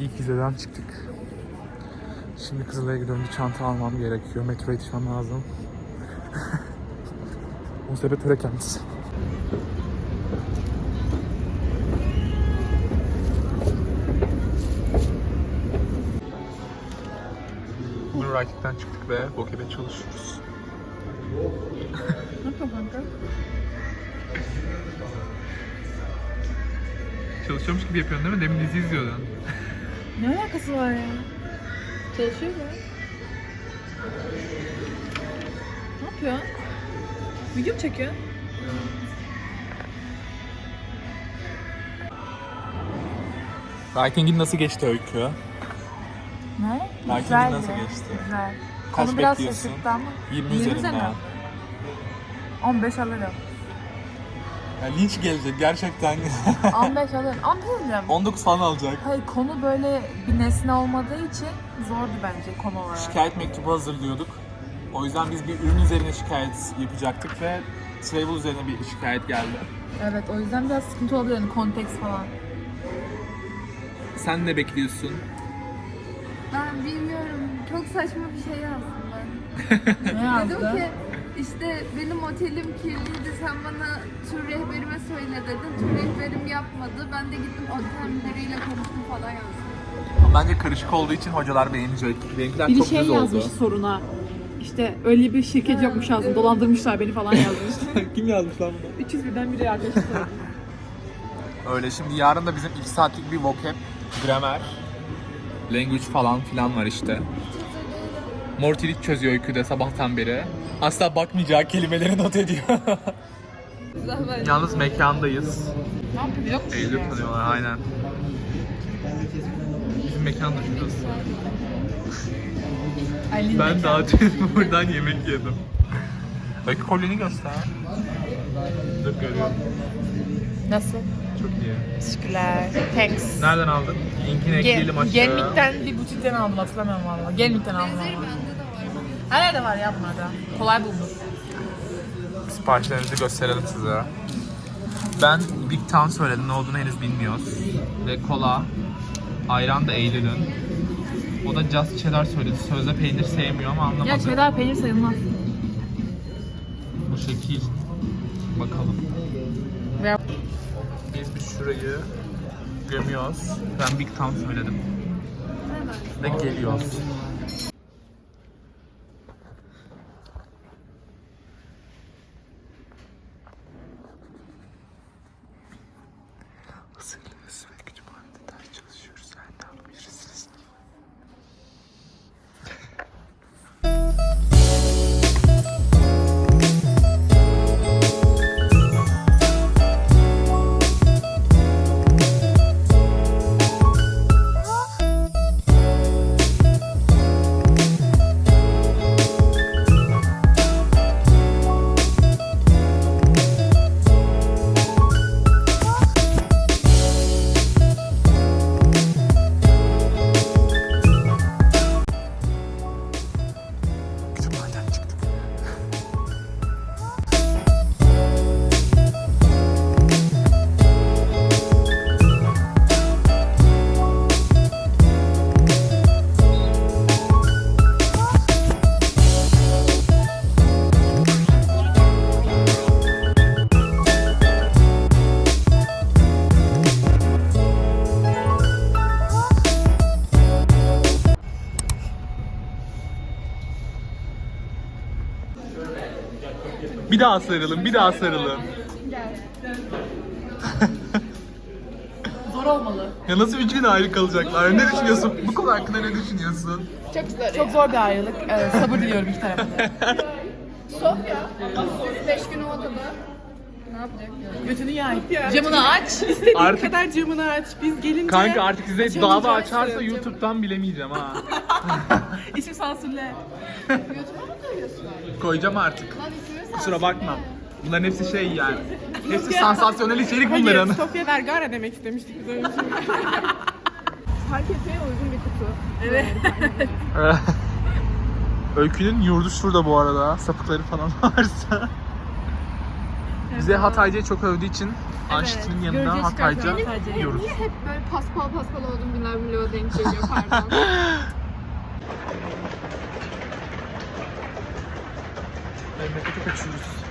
İlk vizeden çıktık. Şimdi Kızılay'a gidiyorum. Bir çanta almam gerekiyor. Metroya yetişmem lazım. o sebep öyle kendisi. Writing'den çıktık ve Bokeh'de çalışıyoruz. Ne kanka? Çalışıyormuş gibi yapıyorsun değil mi? Demin dizi izliyordun. Ne alakası var ya? Çalışıyor mu? Ne yapıyorsun? Video mu çekiyorsun? Writing'in nasıl geçti öykü? Ne? Güzeldi. nasıl geçti? Güzel. Kaç Konu biraz bekliyorsun? şaşırttı ama. 20 20 üzerinden. üzerinden. 15 alırım. Ya linç gelecek gerçekten. 15 alırım. Ama bir şey diyeceğim. 19 falan alacak. Hayır konu böyle bir nesne olmadığı için zordu bence konu olarak. Şikayet mektubu hazırlıyorduk. O yüzden biz bir ürün üzerine şikayet yapacaktık ve travel üzerine bir şikayet geldi. Evet o yüzden biraz sıkıntı oluyor yani konteks falan. Sen ne bekliyorsun? Ben bilmiyorum. Çok saçma bir şey yazdım ben. Ne Dedim yazdı? ki işte benim otelim kirliydi sen bana tur rehberime söyle dedin. Tur rehberim yapmadı. Ben de gittim otel müdürüyle konuştum falan yazdım. Bence karışık olduğu için hocalar beğenecek. Benimkiler Biri çok şey düz yazmış oldu. soruna. İşte öyle bir şirket yokmuş yazdım. Dolandırmışlar beni falan yazmış. Kim yazmış lan bunu? 300 birden biri arkadaşlar. Öyle şimdi yarın da bizim 2 saatlik bir vocab, gramer, language falan filan var işte. Mortilik çözüyor öyküde sabahtan beri. Asla bakmayacağı kelimeleri not ediyor. Yalnız mekandayız. Ne yapıyor? Yok? Eylül tanıyorlar aynen. Bizim mekan da şurası. Ben daha dün buradan yemek yedim. Öykü kolyeni göster. Dur görüyorum. Nasıl? Çok iyi. Teşekkürler. Thanks. Nereden aldın? Linkini ekleyelim aşağıya. Gelmik'ten bir butikten aldım hatırlamıyorum valla. Gelmik'ten aldım Benzeri Her yerde var ya bunlarda. Kolay bulunur. Siparişlerimizi gösterelim size. Ben Big Town söyledim. Ne olduğunu henüz bilmiyoruz. Ve kola. Ayran da Eylül'ün. O da Just Cheddar söyledi. Sözde peynir sevmiyor ama anlamadım. Ya cheddar peynir sayılmaz. Bu şekil. Bakalım. Ve Biz bir şurayı gömüyoruz. Ben Big Town söyledim. Ve geliyoruz. Bir daha sarılın, bir daha sarılın. zor olmalı. Ya nasıl üç gün ayrı kalacaklar? Ne düşünüyorsun? Bu konu hakkında ne düşünüyorsun? Çok zor bir ayrılık. Ee, sabır diliyorum iki tarafa. Sofya. 5 gün o odada. Ne yapacak? Götünü yay. Camını aç. İstediğin Artık- kadar camını aç. Biz gelince... Kanka artık size Açamayacağız dava açarsa canım. YouTube'dan bilemeyeceğim ha. İsim sansürle. Koyacağım artık. Lan ismi Kusura bakma. Bunların hepsi şey yani. Hepsi sansasyonel içerik bunların. Hayır, Sofya Vergara demek istemiştik biz öyle bir şey. Park etmeye uygun bir kutu. Evet. Öykünün yurdu şurada bu arada. Sapıkları falan varsa. Bize Hatayca'yı çok övdüğü için Anşit'in yanına Hatayca'yı. yiyoruz. Niye hep böyle paspal paspal olduğum günler vloga denk geliyor pardon. Memlekete kaçıyoruz.